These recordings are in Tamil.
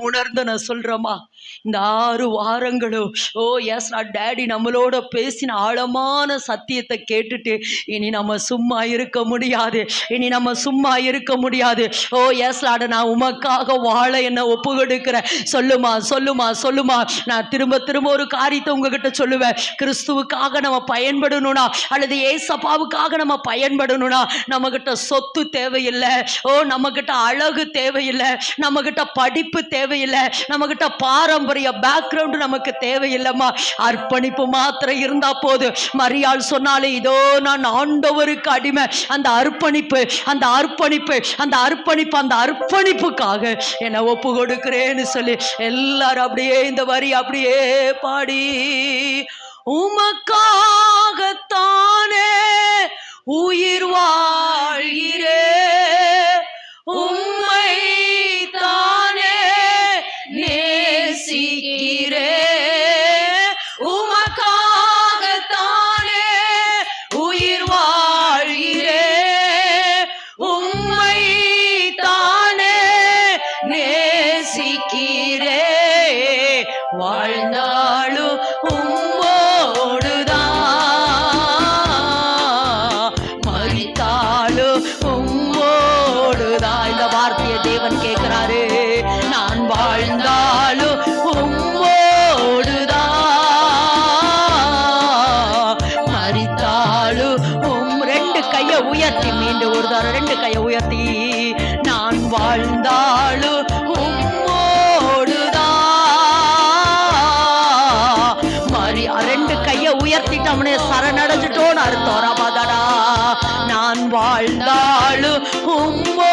உணர்ந்து நான் சொல்றேம்மா இந்த ஆறு வாரங்களும் ஓ எஸ் நான் டேடி நம்மளோட பேசின ஆழமான சத்தியத்தை கேட்டுட்டு இனி நம்ம சும்மா இருக்க முடியாது இனி நம்ம சும்மா இருக்க முடியாது. ஓ எஸ் லாட நான் உமக்காக வாழ என்ன ஒப்பு கொடுக்கிறேன் சொல்லுமா சொல்லுமா சொல்லுமா. நான் திரும்ப திரும்ப ஒரு காரியத்தை உங்ககிட்ட சொல்லுவேன். கிறிஸ்துவுக்காக நம்ம பயன்படணும்னா அல்லது ஏசப்பாவுக்காக நம்ம பயன்படணும்னா நம்மக்கிட்ட சொத்து தேவையில்லை. ஓ நம்மக்கிட்ட அழகு தேவையில்லை. நம்மகிட்ட படிப்பு தேவை தேவையில்லை. நம்மகிட்ட பாரம்பரிய பேக்ரவுண்டு நமக்கு தேவையில்லைம்மா. அர்ப்பணிப்பு மாத்திரம் இருந்தால் போது. மரியாள் சொன்னாலே இதோ நான் ஆண்டவருக்கு அடிமை. அந்த அர்ப்பணிப்பு அந்த அர்ப்பணிப்பு அந்த அர்ப்பணிப்பு அந்த அர்ப்பணிப்புக்காக என்னை ஒப்பு கொடுக்குறேன்னு சொல்லி எல்லாரும் அப்படியே இந்த வரி அப்படியே பாடி உமக்காகத்தானே உயிர் வாழ்கிறே நேசிக்கிறே வாழ்ந்தாலும் உம்மோடுதான். மறித்தாலும் உம்மோடுதான். இந்த வார்த்தையை தேவன் கேட்கிறாரு. நான் வாழ்ந்தாலும் உம்மோடுதான். மறித்தாலும் உம் ரெண்டு கையை உயர்த்தி மீண்டும் ஒரு தரம் ரெண்டு கையை உயர்த்தி. வாழ்ந்தாலும் உம்மோ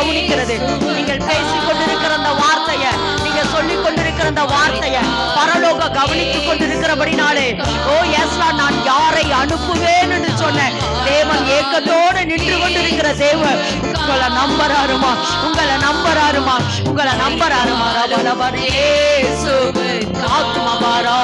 கவனிக்கிறது. நீங்கள் பேசிக் கொண்டிருக்கிற அந்த வார்த்தைய நீங்க சொல்லிக் கொண்டிருக்கிற அந்த வார்த்தைய பரலோக கவனித்துக் கொண்டிருக்கிறபடினாலே ஓ எஸ்லா நான் யாரை அனுப்புவேன் என்று சொன்னேன். தேவன் ஏக்கத்தோடு நின்று கொண்டிருக்கிற தேவன் உங்களை நம்பராருமா உங்களை நம்பராருமா உங்களை நம்பராருமா ரபலபர் இயேசுவே ஆத்மபாரா